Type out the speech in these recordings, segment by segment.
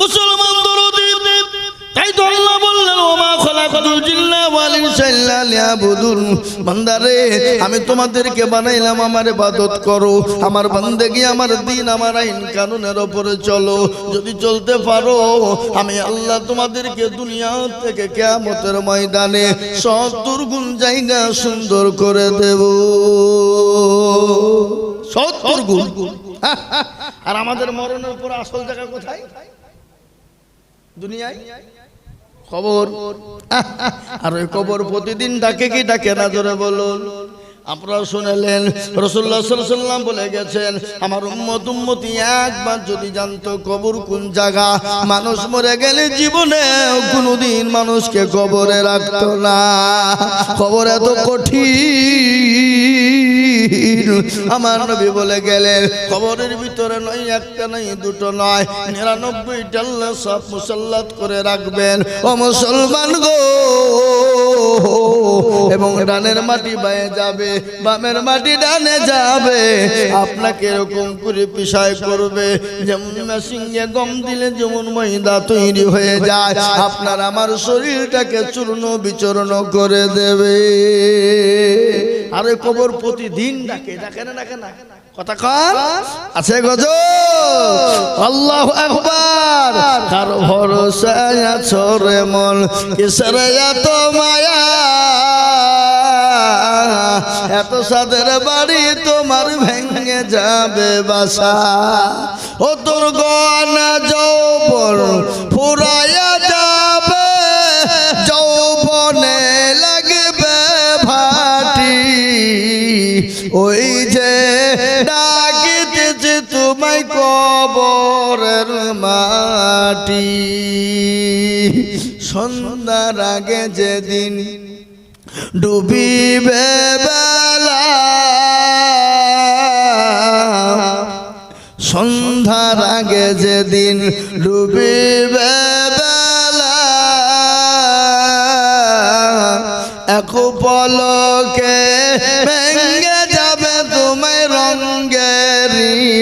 মুসলমান তাই তো আল্লাহ বললেন, ওমা খলাকাতুল জিন্না ওয়াল ইনসা ইল্লা লিয়াবুদুন। বান্দারে, আমি তোমাদেরকে বানাইলাম, আমার ইবাদত করো। আমার বান্দেগি, আমার দিন, আমার আইন কানুনের উপরে চলো। যদি চলতে পারো, আমি আল্লাহ তোমাদেরকে দুনিয়া থেকে কিয়ামতের ময়দানে সত্তর গুণ জায়গা সুন্দর করে দেব। সত্তর গুণ? আর আমাদের মরণের পর আসল জায়গা কোথায়? খবর। আর ওই কবর প্রতিদিন ডাকে কি ডাকে না ধরে বলুন। আপনারা শুনেলেন রসুল্লাহ সাল্লাম বলে গেছেন, আমার উম্মত উম্মতি একবার যদি জানতো কবর কোন জায়গা, মানুষ মরে গেলে জীবনে কোনোদিন মানুষকে কবরে রাখতো না। খবর এত কঠিন। আমার নবী বলে গেলেন খবরের ভিতরে নয় একটা নয় দুটো নয় নিরানব্বইটা আল্লাহ সব মুসল্লাত করে রাখবেন। ও মুসলমান গো! এবং ডানের মাটি বায়ে যাবে বামের মাটি ডানে যাবে। আপনাকে এরকম করে পিসায় করবে যেমন মেশিনে গম দিলে যেমন ময়দা তৈরি হয়ে যায় আপনার আমার শরীরটাকে চূর্ণ বিচূর্ণ করে দেবে। আরে কবর প্রতিদিন ডাকে ডাকে না ডাকে না। কথা আছে আল্লাহ একবার মায়া? এত সাদের বাড়ি তোমার ভেঙে যাবে বাসা। ও তোর গনা যৌবন ফুরাইয়া ওই যে ডাকিতেছে তোমায় কবরের মাটি। সন্ধ্যার আগে যেদিন ডুবিবে বেলা, সন্ধ্যার আগে যেদিন ডুবিবে বেলা, এক পলকে ভেঙ্গে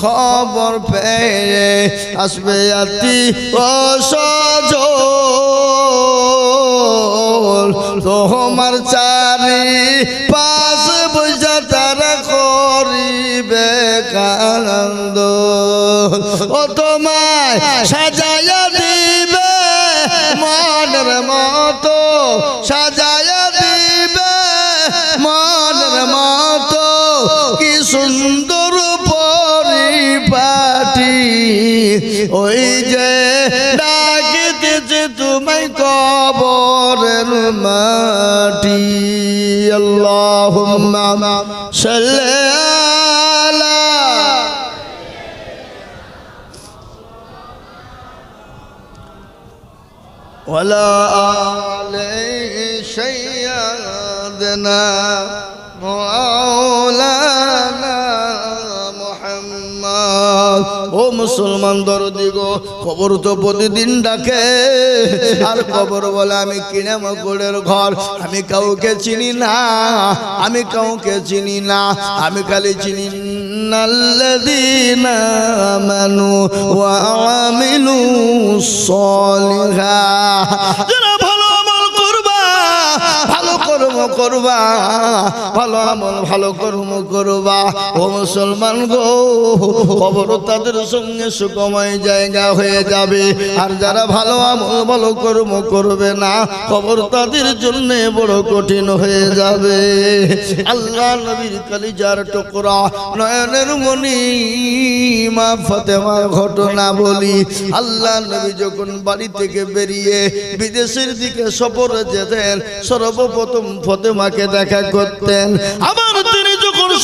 খবর পেয়ে আসবে আতি ও সজ তোমার চারি পাশ বুঝা তারা করিবে কানন্দ ও তোমায় সাজাইয়া দিবে মনের মতো, সাজাইয়া দিবে মনের মতো। কি সুন্দর ওই যে ডাকিতেছে তোমায় কবরের মাটি আল্লাহুম্মা সাল্লি আলা ولا آل سيدنا মুসলমান দরদি দিগ খবর তো প্রতিদিন ডাকে। আর খবর বলে আমি কিনে মকুড়ের ঘর। আমি কাউকে চিনি না, আমি কাউকে চিনি না, আমি খালি চিনি নাল্লাযীনা আমানু আমিলু সলিহাত কর্ম করবা, ভালো আমল ভালো কর্ম করবা। ও মুসলমান গো খবর তাদের সঙ্গে সুখময় জায়গা হয়ে যাবে। আর যারা ভালো আমল ভালো কর্ম করবে না খবর তাদের জন্য বড় কঠিন হয়ে যাবে। আল্লাহ নবীর কালিজার টুকরা, নয়নের মনি মা ফতেমার ঘটনা বলি। আল্লাহ নবী যখন বাড়ি থেকে বেরিয়ে বিদেশের দিকে সফরে যেতেন, সর্বপ্রথম ফতেমাকে দেখা করতেন। আবার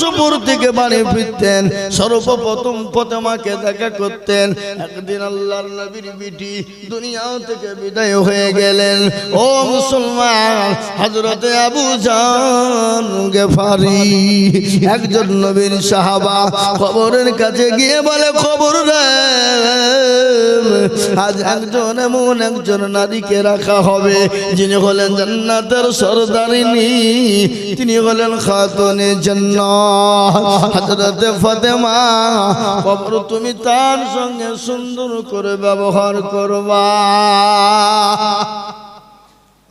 যখন থেকে বাড়ি ফিরতেন, সর্বপ্রথম প্রথমাকে দেখা করতেন। একদিন আল্লাহর নবীর বিটি দুনিয়া থেকে বিদায় হয়ে গেলেন। ও মুসলমান হজরতে আবু জান গেফারি, একজন নবীর সাহাবা খবরের কাছে গিয়ে বলে, খবর রে, আজ একজন এমন একজন নারীকে রাখা হবে, যিনি হলেন জান্নাতের সরদারিনী, তিনি হলেন খাতুনে জান্নাত। হযরতে ফাতেমা খবর তুমি তার সঙ্গে সুন্দর করে ব্যবহার করবা।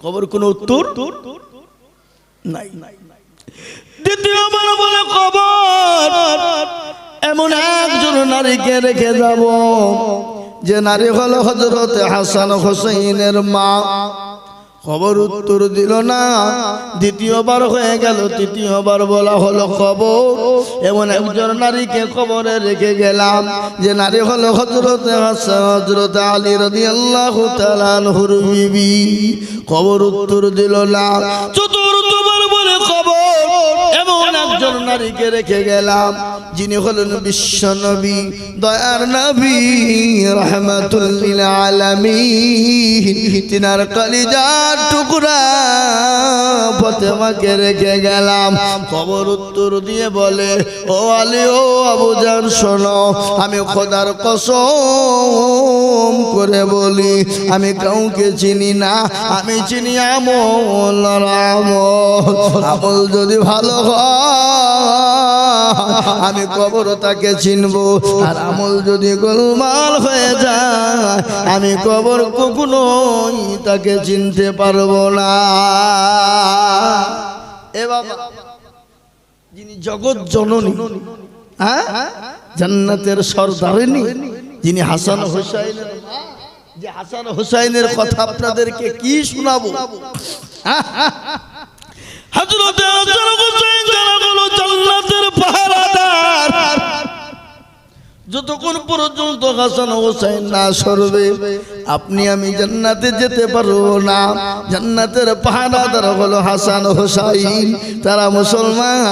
খবর কোন উত্তর? নাই দ্বিতীয়বার বলে খবর এমন একজন নারীকে রেখে যাব, যে নারী হলো হজরত হাসান হোসেনের মা। খবর উত্তর দিল না। দ্বিতীয়বার হয়ে গেল, তৃতীয়বার বলা হলো খবর। এমন একজন নারীকে খবরে রেখে গেলাম, যে নারী হলো হজরত হজরত আলী রদি আল্লাহ তালানহুর বিবি। খবর উত্তর দিল না। চতুর্থবার বলে খবর, এমন একজন নারীকে রেখে গেলাম যিনি হলেন বিশ্ব নবী দয়ার নবী রহমতুল্লিল আলামিন। তিনার কলিজার টুকরা রেখে গেলাম। খবর উত্তর দিয়ে বলে, ও আলী, ও আবুজান শোনো, আমি খোদার কসম করে বলি, আমি কাউকে চিনি না, আমি চিনি আমল। আমল যদি ভালো হয়, আমি কবর তাকে চিনব আর আমল যদি গোলমাল হয়ে যায় আমি কবর কখনোই তাকে চিনতে পারব না এ বাবা যিনি জগৎ জননী হ্যাঁ জান্নাতের সর্দারিনী যিনি হাসান হোসাইনের যে হাসান হোসাইনের কথা আপনাদেরকে কি শোনাবো জান্নাতের পাহারাদার যতক্ষণ পর্যন্ত হাসান হোসেন না সরবে, আপনি আমি জান্নাতে যেতে পারব না। জান্নাতের পাহারাদার হলো হাসান হোসাইন। তারা মুসলমান,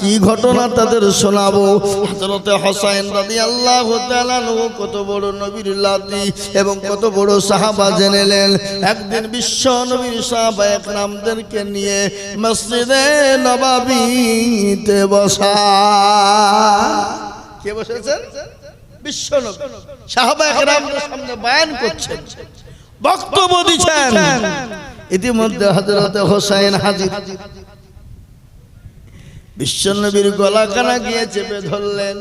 কি ঘটনা তাদের শোনাবো? হযরতে হোসেন রাদিয়াল্লাহু তাআলা আনহু কত বড় নবীর লাতি এবং কত বড় সাহাবা জেনেলেন একদিন বিশ্ব নবীর সাহাবা একরামদেরকে নিয়ে মসজিদে নবাবিতে বসা। কে বসেছেন? বিশ্ব নবী সাহাবা একরামদের সামনে বয়ান করছেন বক্তব্য দিচ্ছেন। ইতিমধ্যে হযরত হোসেন হাজির। বিশ্ব নবীর গলা কানা গিয়ে চেপে ধরলেন।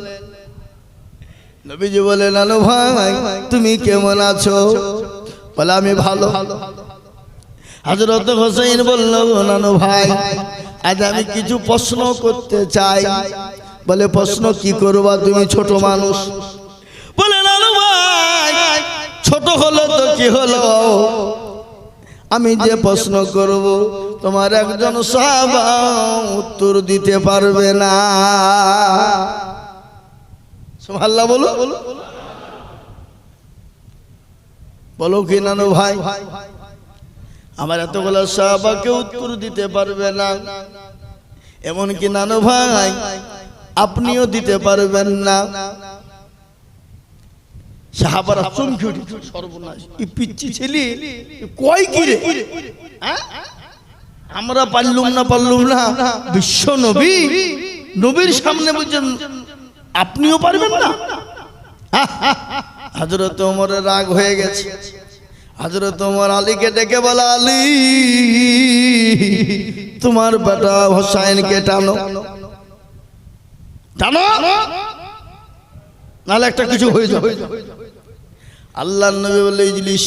নবীজি বলে নানু ভাই তুমি কেমন আছো? বলে আমি ভালো। হজরত হোসেন বলল নানু ভাই আজ আমি কিছু প্রশ্ন করতে চাই। বলে প্রশ্ন কি করবা? তুমি ছোট মানুষ। হলো তো কি হলো? আমি যে প্রশ্ন করব, তোমার একজন সাহাবা উত্তর দিতে পারবে না। সুবহানাল্লাহ, বলো। বলো কি নানু ভাই? আমার এতগুলো সাহাবাকে উত্তর দিতে পারবে না। এমন কি নানু ভাই, আপনিও দিতে পারবেন না। সাহাবারা চমকে উঠে সর্বনাশ এই পিচ্ছি ছেলে কয় কি রে? হ্যাঁ? আমরা পারলুম না পারলুম না, বিশ্ব নবী, নবীর সামনে বলছেন, আপনিও পারবেন না। হজরত ওমরের রাগ হয়ে গেছে। হজরত ওমর আলীকে ডেকে বলা, আলী, তোমার বেটা হোসাইনকে টানো। টানো? নাহলে একটা কিছু হয়ে যাবে। আল্লাহ নবী বলে ইজলিস,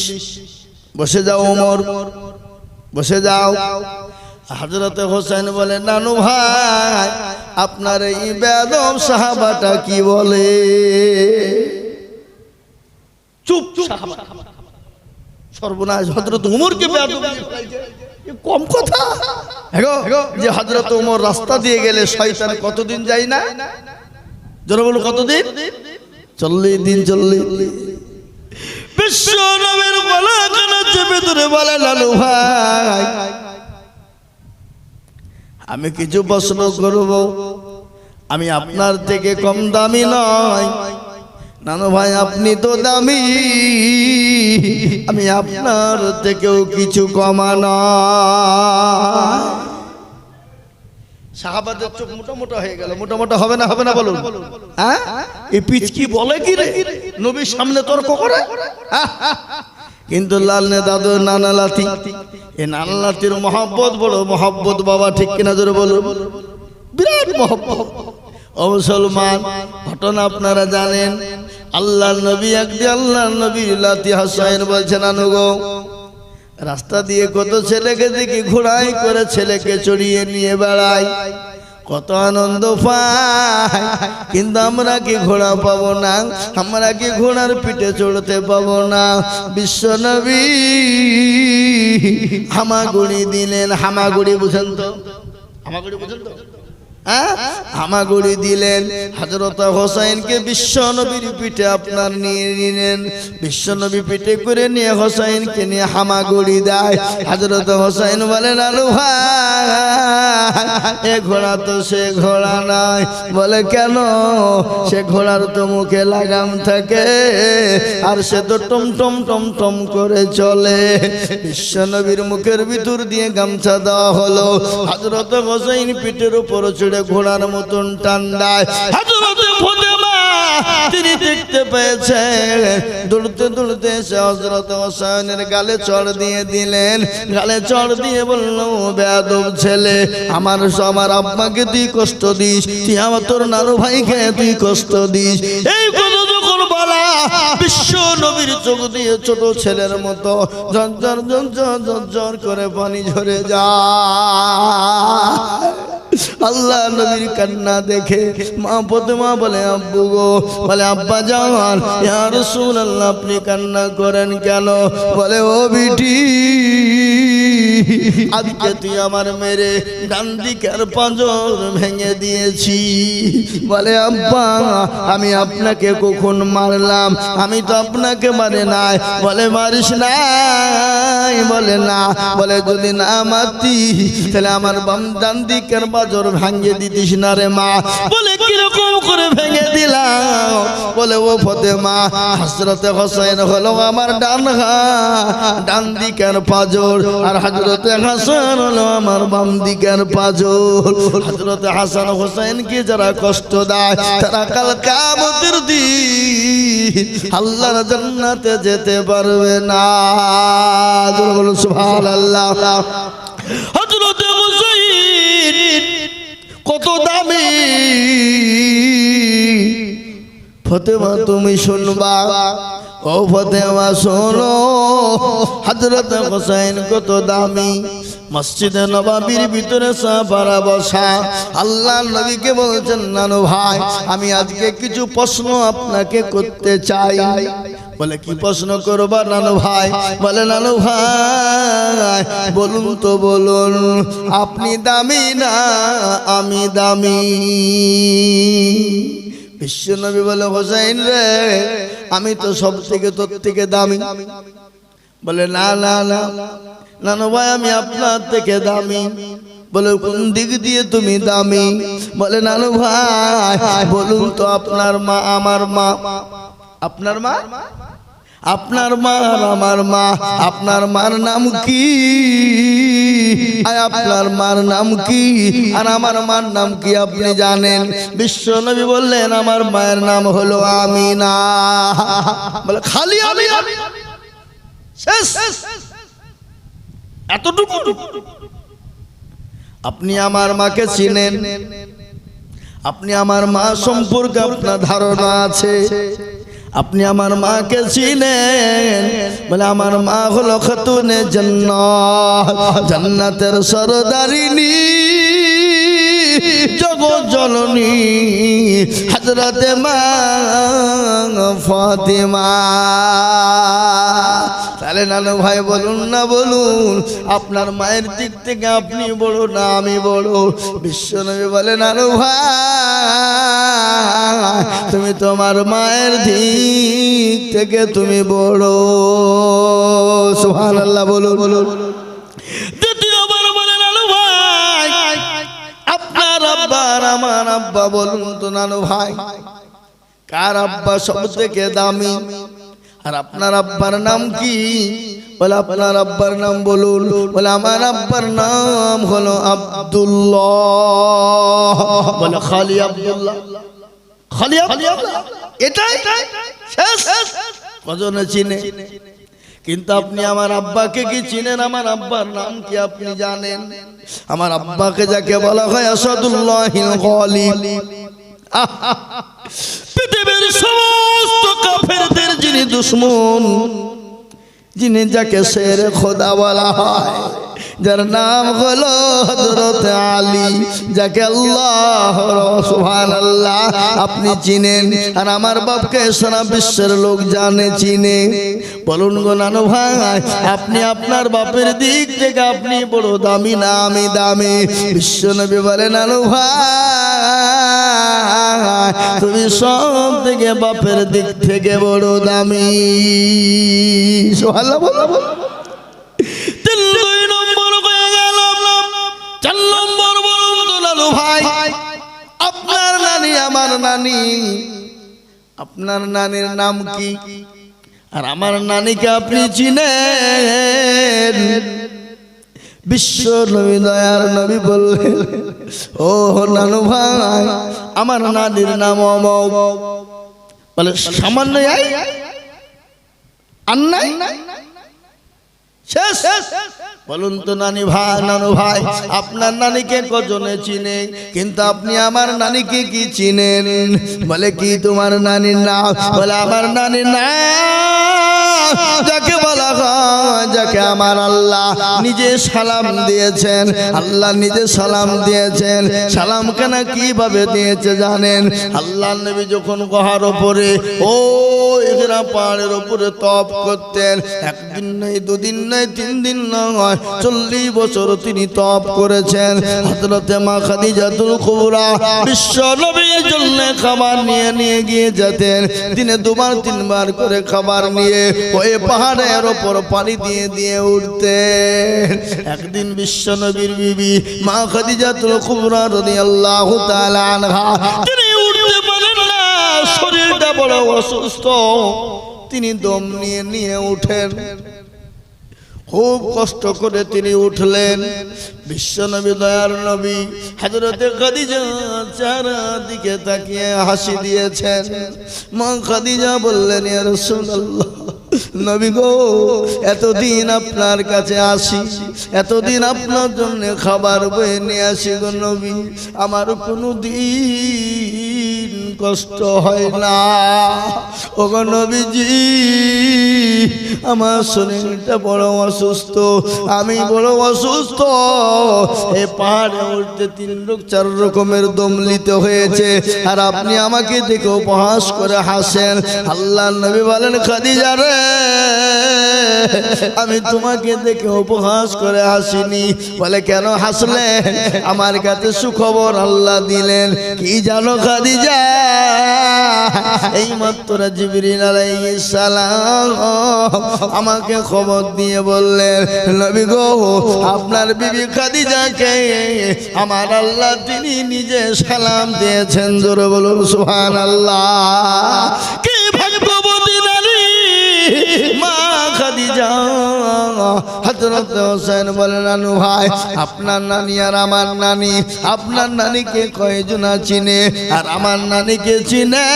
বসে যাও ওমর, বসে যাও। হজরত হোসেন বলে, নানু ভাই, আপনার এই বেদম সাহাবাটা কি বলে? চুপ সাহাবা। সর্বনাশ হজরত উমরকে কম কথা। যে হজরত উমর রাস্তা দিয়ে গেলে শয়তান কতদিন যায় না? যারা বলো কতদিন? চল্লিশ দিন চল্লিশ। বিশ্ব নবীর গলা কানা চেপে ধরে বলে, লালু ভাই, আমি কিছু প্রশ্ন করব। আমি আপনার থেকে কম দামি নয়। নানু ভাই, আপনি তো দামি। আমি আপনার থেকেও কিছু কমানো সাহাবাদের চোখ মোটা হয়ে গেল। মোটা হবে না হবে না বলুন। হ্যাঁ? এই পিচকি বলে কি রে? নবীর সামনে তর্ক করে? কিন্তু লাল নে দাদু, নানা লাতি এ নানা লাতির মহব্বত বড় মহব্বত বাবা ঠিক কিনা জোরে বলুন। বিরাট মহব্বত। ও মুসলমান, ঘটনা আপনারা জানেন। আল্লাহ নবী একদিন আল্লাহ নবী লাতি হাসাইন বলছেন আনুগো রাস্তা দিয়ে কত ছেলেকে দেখি ঘোড়াই করে ছেলেকে চড়িয়ে নিয়ে বেড়াই কত আনন্দ পাই কিন্তু আমরা কি ঘোড়া পাবো না? আমরা কি ঘোড়ার পিঠে চড়তে পাবো না? বিশ্ব নবী হামাগুড়ি দিলেন। হামাগুড়ি বুঝেন তো? হামাগুড়ি বুঝেন তো? হামাগুড়ি দিলেন। হজরত হোসাইনকে বিশ্ব নবীর পিঠে আপনার নিয়ে নিলেন। বিশ্ব নবী পিঠে করে নিয়ে হোসাইনকে নিয়ে হামাগুড়ি দেয়। হাজরত হোসাইন বলেন, আলু ভাই এ ঘোড়া তো সে ঘোড়া নয় বলে, কেন? সে ঘোড়ার তো মুখে লাগাম থাকে আর সে তো টম টম টম টম করে চলে। বিশ্ব নবীর মুখের ভিতর দিয়ে গামছা দেওয়া হলো। হজরত হোসাইন পিঠের উপর চড়ে ঘোড়ার মতন টান্ডায় ফতেমা, তিনি দেখতে পেয়েছে দুলতে দৌড়তে সে হজরত হোসাইনের গালে চড় দিয়ে দিলেন। গালে চড় দিয়ে বলল বেয়াদব ছেলে, আমার আমার আব্বাকে তুই কষ্ট দিস, তুই আমার তোর নানু ভাইকে তুই কষ্ট দিস। এই কথা যখন বলা, বিশ্ব নবীর চোখ দিয়ে ছোট ছেলের মতো ঝরঝর ঝরঝর ঝরঝর করে পানি ঝরে যায়। আল্লাহ নবীর কান্না দেখে মা মা বলে, আব্বু গো, বলে, আব্বা জান, ইয়া রাসূলুল্লাহ, আপনি কান্না করেন কেন? বলে, ও বিটি আজকে তুই আমার মেরে ডান দিকের পাঁজর ভেঙে দিয়েছি। বলে, আব্বা, আমি আপনাকে কখন মারলাম? আমি তো আপনাকে মারে নাই। বলে, মারিস নাই। বলে, না। বলে, যদি না মারতি তাহলে আমার বাম ডান দিকের বাজর ভাঙিয়ে দিতিস না রে মা। বলে, কীরকম ও ফতে মা হাসরতে হোসেন হলো আমার ডান ডান দিকের পাজর, আর হাজরতে হাসান হলো আমার বাম দিকের পাজর। হাজরতে হাসান হোসেনকে যারা কষ্ট দেয়, তারা কাল কামতের দিন আল্লাহর জান্নাতে যেতে পারবে না। বলুন, সুবহানাল্লাহ। কত দামি ফতেমা, তুমি শুনবা? ও ফতেমা, শোনো। হজরত হোসেন কত দামি। মসজিদে নবাবির ভিতরে সাহাবারা বসা। আল্লাহ নবীকে বলছেন, নানু ভাই, আমি আজকে কিছু প্রশ্ন আপনাকে করতে চাই। বলে, কি প্রশ্ন করবা নানু ভাই? বলে, নানু ভাই, বলুন তো, বলুন, আপনি দামি না আমি দামি? বিশ্বনবী বলে, হোসাইন রে, আমি তো সব থেকে তোর থেকে দামি। বলে, না না না, নানু ভাই, আমি আপনার থেকে দামি। বলে, কোন দিক দিয়ে তুমি দামি? বলে, নানু ভাই, বলুন তো আপনার মা, আমার মা। আপনার মা? আপনার মা আমার মা, আপনার মার নাম কি? আপনার মার নাম কি? আর আমার মার নাম কি আপনি জানেন? বিশ্ব নবী বললেন, আমার মায়ের নাম হলো আমিনা। বলে, খালি আমি শেষ। এতটুকু। আপনি আমার মাকে চিনেন। আপনি আমার মা সম্পর্কে আপনার ধারণা আছে। আপনি আমার মাকে চিনেন। বলে আমার মা হলো খাতুনে জান্নাত। জান্নাতের সরদারিনী। জগৎ জননী হজরতে মা ফাতিমা। তাহলে নানু ভাই বলুন না, বলুন, আপনার মায়ের দিক থেকে আপনি বড় না আমি বড়? বিশ্বনবী বলে, নানু ভাই, তুমি তোমার মায়ের দিক থেকে তুমি বড়। সুহান আল্লাহ বলো বলো আর আমার আব্বা বলুন তো নানু ভাই, কার আব্বা সব থেকে দামি? আর আপনার আব্বার নাম কি? বলে আপনার আব্বার নাম বলুন। বলে আমার আব্বার নাম হলো আব্দুল্লাহ। বলে খালি আব্দুল্লাহ। খালি আব্দুল্লাহ? এটাই শেষ। কজনে চিনে? কিন্তু আপনি আমার আব্বাকে কি চিনেন? আমার আব্বার নাম কি আপনি জানেন? আমার আব্বাকে যাকে বলা হয় আসাদুল্লাহ পৃথিবীর সমস্ত কাফেরদের যিনি দুশ্মন, যিনি যাকে শের খোদা বলা হয় যার নাম হলো হযরত আলী, যাকে আল্লাহ সুবহান আল্লাহ আপনি চিনেন। আর আমার বাপকে সারা বিশ্বের লোক জানে, চিনে। বলুন গো নানু ভাই, আপনি আপনার বাপের দিক থেকে আপনি বড় দামি না আমি দামি? বিশ্ব নবী বলে, নানু ভাই, তুমি সব থেকে বাপের দিক থেকে বড় দামি। সোহাল্লা বলো বলো। চার নম্বর বলুন তো লালু ভাই আপনার নানি আমার নানি। আপনার নানির নাম কি? আর আমার নানিকে আপনি চিনেন। বিশ্ব নবী দয়ার নবী বললেন ও নানু ভাই আমার নানির নাম অমক বলে সামান্য? আর নাই? শেষ। বলুন তো নানি ভাই, নানু ভাই, আপনার নানিকে কজনে চিনে কিন্তু আপনি আমার নানিকে কি চিনেন? বলে কি তোমার নানির নাম? বলে আমার নানির নাম। যাকে বলা হয়, যাকে আমার আল্লাহ নিজে সালাম দিয়েছেন, আল্লাহ নিজে সালাম দিয়েছেন। সালাম কেন, কীভাবে দিয়েছে জানেন? আল্লাহ নবী যখন গহার ওপরে ও এগরা পাহাড়ের ওপরে তপ করতেন, একদিন নাই, দুদিন নাই, তিন দিন নয় চল্লিশ বছর তিনি তপ করেছেন। হজরতে মা খাদিজাতুল কুবরা বিশ্ব নবীর জন্য খাবার নিয়ে নিয়ে গিয়ে যেতেন। দিনে দুবার, তিনবার করে খাবার নিয়ে ওই পাহাড়ের ওপর পানি দিয়ে দিয়ে উঠতে। একদিন বিশ্ব নবীর বিবি মা খাদিজাতুল কুবরা রাদিয়াল্লাহু তাআলা আনহা, তিনি উঠতে পারেন না, শরীরটা বড় অসুস্থ। তিনি দম নিয়ে নিয়ে উঠেন। খুব কষ্ট করে তিনি উঠলেন। বিশ্বনবী দয়ার নবী হাজরতে খাদিজা চারদিকে তাকিয়ে হাসি দিয়েছেন। মা খাদিজা বললেন, ইয়া রাসূলুল্লাহ নবী গো, এতদিন আপনার কাছে আসি। এতদিন আপনার জন্য খাবার বয়ে নিয়ে আসি গো নবী। আমার কোনো দিন কষ্ট হয় না। ও নবীজি, আমার শরীরটা বড় অসুস্থ, আমি বড় অসুস্থ। এ পাহাড়ে উঠতে তিন লোক চার রকমের দমলিত হয়েছে। আর আপনি আমাকে দেখে উপহাস করে হাসেন। আল্লাহ নবী বলেন, খাদিজা রে, আমি তোমাকে দেখে উপহাস করে হাসিনি। বলে, কেন হাসলে আমার কাছে সুখবর আল্লাহ দিলেন। কি জানো খাদিজা? এই মাত্র জিবরিল আলাইহিস সালাম আমাকে খবর দিয়ে বললেন, নবী গো, আপনার বিবি খাদিজাকে আমার আল্লাহ তিনি নিজে সালাম দিয়েছেন। জোরে বলুন, সুবহানাল্লাহ। কি ভাগ্যবতী নারী? মা হযরত হোসেন বলেন, নানু ভাই, আপনার নানি আর আমার নানি, আপনার নানিকে কয়জনা চিনে আর আমার নানিকে চিনে।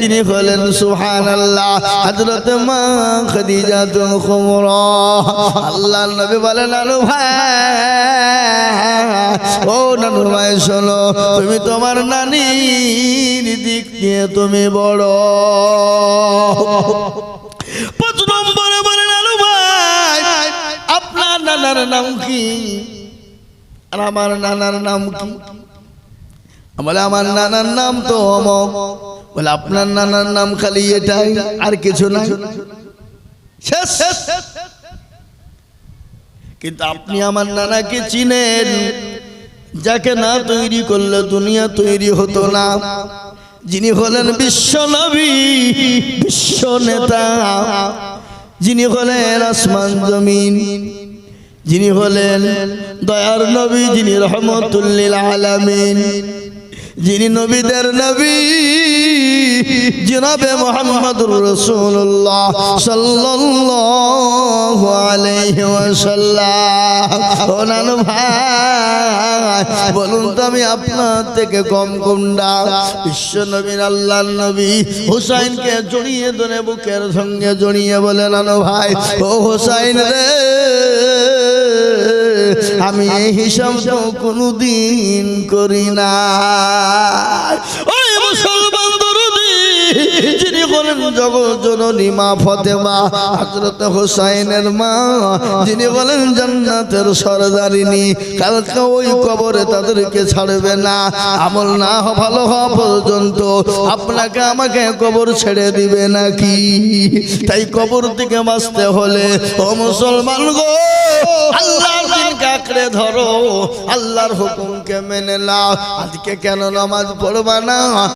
তিনি হলেন সুবহানাল্লাহ, হযরত মা খাদিজা তুল কুবরা আল্লাহ নবী বলেন, নানু ভাই, ও নানু ভাই, শোনো, তুমি তোমার নানির দিক দিয়ে তুমি বড়। নানার নাম কি? আর আমার নানার নাম কি? বলে, আমার নানার নাম তো অমক। বলে, আপনার নানার নাম খালি এটাই, আর কিছু শেষ। কিন্তু আপনি আমার নানাকে চিনেন, যাকে না তৈরি করলে দুনিয়া তৈরি হতো না। যিনি হলেন বিশ্ব নবী, বিশ্ব নেতা। যিনি হলেন আসমান জমিন যিনি হলেন দয়ার নবী, যিনি রহমতুল্লিল আলামিন। যিনি নবীদের নবী, জনাবে মোহাম্মদুর রাসূলুল্লাহ সাল্লাল্লাহু আলাইহি ওয়াসাল্লাম। ও নানু ভাই, বলুন তো আমি আপনার থেকে কম কোনটা বিশ্ব নবীর আল্লাহর নবী হুসাইনকে জড়িয়ে ধরে বুকের সঙ্গে জড়িয়ে বলে, নানু ভাই, ও হুসাইন রে আমি এই হিসাব তো কোনোদিন করি না। হলেন জগৎ জননী মা ফতেমা, হযরত হোসাইনের মা, যিনি বলেন জান্নাতের সরদারিনী, কালকে ওই কবরে তাদেরকে ছাড়বে না। আমল না ভালো হওয়া পর্যন্ত, আপনাকে আমাকে কবর ছেড়ে দিবে নাকি? তাই কবর থেকে বাঁচতে হলে, ও মুসলমান গো, আল্লাহর দিনকে ধরো, আল্লাহর হুকুমকে মেনে নাও। আজকে কেন নামাজ পড়বা না?